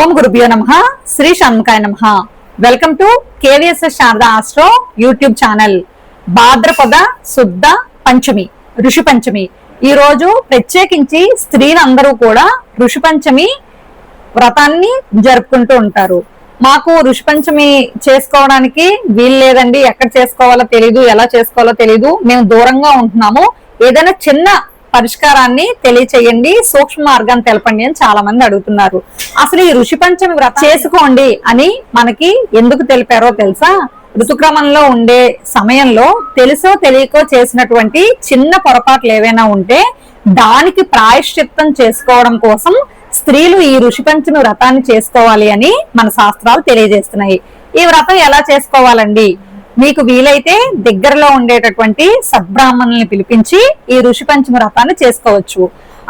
ఓం గురుభ్యో నమ. శ్రీ షణ్ముఖాయ నమ. Welcome to KVSS Sharada astro YouTube channel. భాద్రపద శుద్ధ పంచమి ఋషి పంచమి. ఈ రోజు ప్రత్యేకించి స్త్రీలందరూ కూడా ఋషి పంచమి వ్రతాన్ని జరుపుకుంటూ ఉంటారు. మాకు ఋషి పంచమి చేసుకోవడానికి వీలు లేదండి. ఎక్కడ చేసుకోవాలో తెలీదు ఎలా చేసుకోవాలో తెలీదు. మేము దూరంగా ఉంటున్నాము. ఏదైనా చిన్న పరిష్కారాన్ని తెలియచేయండి. సూక్ష్మ మార్గాన్ని తెలపండి అని చాలా మంది అడుగుతున్నారు. అసలు ఈ ఋషి పంచమి వ్రతం చేసుకోండి అని మనకి ఎందుకు తెలిపారో తెలుసా? ఋతుక్రమంలో ఉండే సమయంలో తెలుసో తెలియకో చేసినటువంటి చిన్న పొరపాట్లు ఏవైనా ఉంటే దానికి ప్రాయశ్చిత్తం చేసుకోవడం కోసం స్త్రీలు ఈ ఋషి పంచమి వ్రతాన్ని చేసుకోవాలి అని మన శాస్త్రాలు తెలియజేస్తున్నాయి. ఈ వ్రతం ఎలా చేసుకోవాలండి? మీకు వీలైతే దగ్గరలో ఉండేటటువంటి సద్బ్రాహ్మణుల్ని పిలిపించి ఈ ఋషి పంచమ వ్రతాన్ని చేసుకోవచ్చు.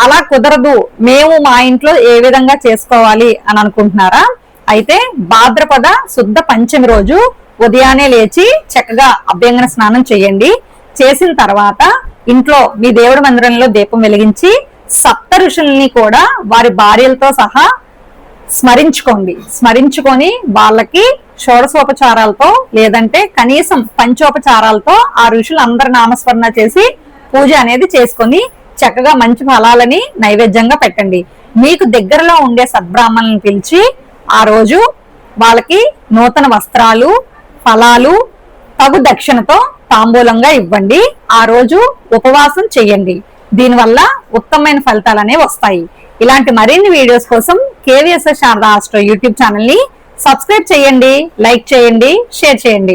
అలా కుదరదు. మేము మా ఇంట్లో ఏ విధంగా చేసుకోవాలి అని అనుకుంటున్నారా? అయితే భాద్రపద శుద్ధ పంచమి రోజు ఉదయాన్నే లేచి చక్కగా అభ్యంగన స్నానం చేయండి. చేసిన తర్వాత ఇంట్లో మీ దేవుడి మందిరంలో దీపం వెలిగించి సప్త ఋషుల్ని కూడా వారి భార్యలతో సహా స్మరించుకోండి. స్మరించుకొని వాళ్ళకి షోడశోపచారాలతో లేదంటే కనీసం పంచోపచారాలతో ఆ ఋషులు అందరి నామస్మరణ చేసి పూజ అనేది చేసుకొని చక్కగా మంచి ఫలాలని నైవేద్యంగా పెట్టండి. మీకు దగ్గరలో ఉండే సద్బ్రాహ్మణులను పిలిచి ఆ రోజు వాళ్ళకి నూతన వస్త్రాలు ఫలాలు తగు దక్షిణతో తాంబూలంగా ఇవ్వండి. ఆ రోజు ఉపవాసం చేయండి. దీనివల్ల ఉత్తమమైన ఫలితాలు అనేవి వస్తాయి. ఇలాంటి మరిన్ని వీడియోస్ కోసం కేవీఎస్ఎస్ శారదా ఆస్ట్రో యూట్యూబ్ ఛానల్ని సబ్స్క్రైబ్ చేయండి లైక్ చేయండి షేర్ చేయండి.